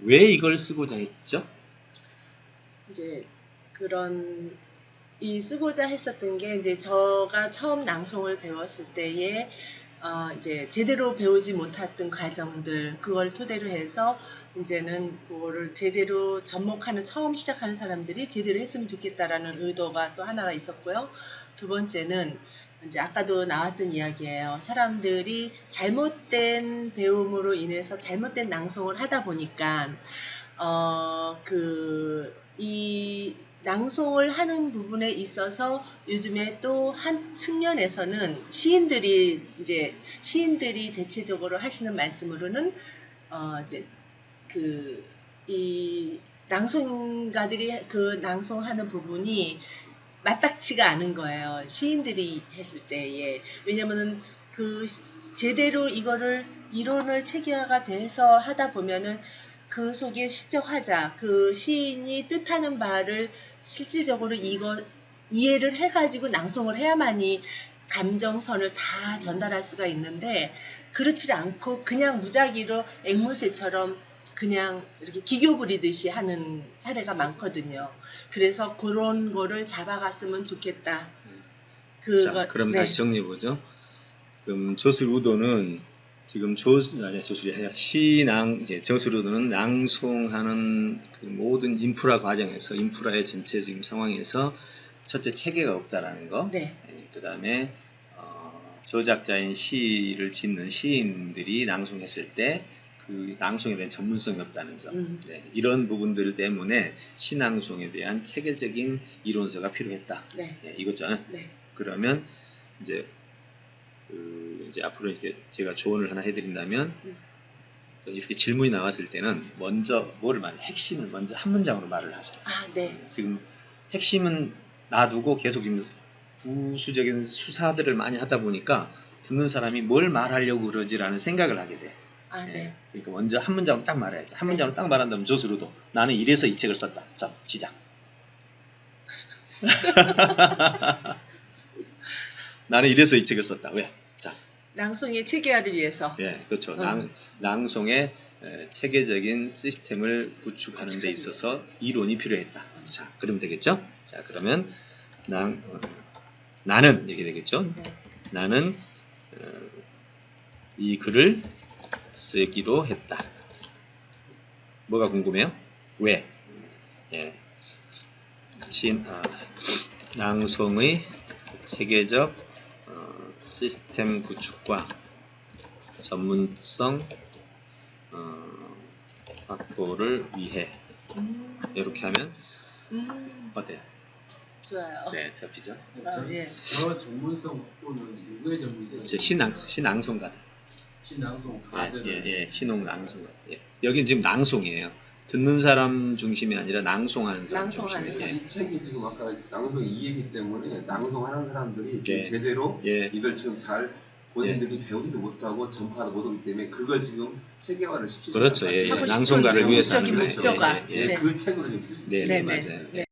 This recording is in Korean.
왜 이걸 쓰고자 했죠? 이제 그런 이 쓰고자 했었던 게 이제 저가 처음 낭송을 배웠을 때에 어 이제 제대로 배우지 못했던 과정들 그걸 토대로 해서 이제는 그거를 제대로 접목하는 처음 시작하는 사람들이 제대로 했으면 좋겠다라는 의도가 또 하나가 있었고요. 두 번째는 이제 아까도 나왔던 이야기예요. 사람들이 잘못된 배움으로 인해서 잘못된 낭송을 하다 보니까 어, 그, 이 낭송을 하는 부분에 있어서 요즘에 또 한 측면에서는 시인들이 이제 시인들이 대체적으로 하시는 말씀으로는 어, 이제 그, 이 낭송가들이 그 낭송하는 부분이 맞닥치가 않은 거예요. 시인들이 했을 때에. 왜냐면은 그 제대로 이거를 이론을 체계화가 돼서 하다 보면은 그 속에 시적 화자, 그 시인이 뜻하는 바를 실질적으로 이거 이해를 해가지고 낭송을 해야만이 감정선을 다 전달할 수가 있는데 그렇지 않고 그냥 무작위로 앵무새처럼 그냥 이렇게 기교 부리듯이 하는 사례가 많거든요. 그래서 그런 거를 잡아갔으면 좋겠다. 그거 자, 그럼 네. 다시 정리해 보죠. 그럼 저술우도는 지금 조 아니 저술이 아니라 시낭 이제 저술 우도는 낭송하는 그 모든 인프라 과정에서 인프라의 전체 지금 상황에서 첫째 체계가 없다라는 거. 네. 그 다음에 어, 저작자인 시를 짓는 시인들이 낭송했을 때 그 낭송에 대한 전문성이 없다는 점. 음. 네, 이런 부분들 때문에 시낭송에 대한 체계적인 이론서가 필요했다. 네. 네, 이거죠. 네. 그러면 이제 그 이제 앞으로 이렇게 제가 조언을 하나 해드린다면 음. 이렇게 질문이 나왔을 때는 먼저 뭐를 말해 핵심을 먼저 한 문장으로 말을 하세요. 아, 네. 지금 핵심은 놔두고 계속 지금 부수적인 수사들을 많이 하다 보니까 듣는 사람이 뭘 말하려고 그러지라는 생각을 하게 돼. 아, 예. 네. 그러니까 먼저 한 문장으로 딱 말해야지. 한 문장으로 딱 말한다면 조수로도 나는 이래서 이 책을 썼다. 자, 시작. 나는 이래서 이 책을 썼다. 왜? 자, 낭송의 체계화를 위해서. 예, 그렇죠. 음. 낭, 낭송의 에, 체계적인 시스템을 구축하는 데 있어서 이론이 필요했다. 자, 그러면 되겠죠? 자, 그러면 낭, 어, 나는 이렇게 되겠죠? 네. 나는 어, 이 글을 쓰기로 했다. 뭐가 궁금해요? 왜? 예. 신, 아, 낭송의 체계적 어, 시스템 구축과 전문성 어, 확보를 위해 음, 이렇게 하면 음, 어때요? 좋아요. 네, 잡히죠? 아, 예. 저 전문성 확보는 누구의 전문성? 신앙 신앙송가들. 신앙송 예, 가들은 예, 예, 신홍 낭송가. 예. 여기는 지금 낭송이에요. 듣는 사람 중심이 아니라 낭송하는 사람 낭송하는 중심이에요. 사람. 이 책이 지금 아까 낭송 이해기 때문에 낭송하는 사람들이 지금 예. 제대로 예, 이걸 지금 잘 본인들이 배우지도 못하고 전파도 못하기 때문에 그걸 지금 체계화를 시키지 그렇죠. 예, 예. 낭송가를 위해서 하는 거예요. 목표가. 예, 예, 예. 네. 그 책으로 지금 쓰시 네, 네, 네, 네, 맞아요. 네.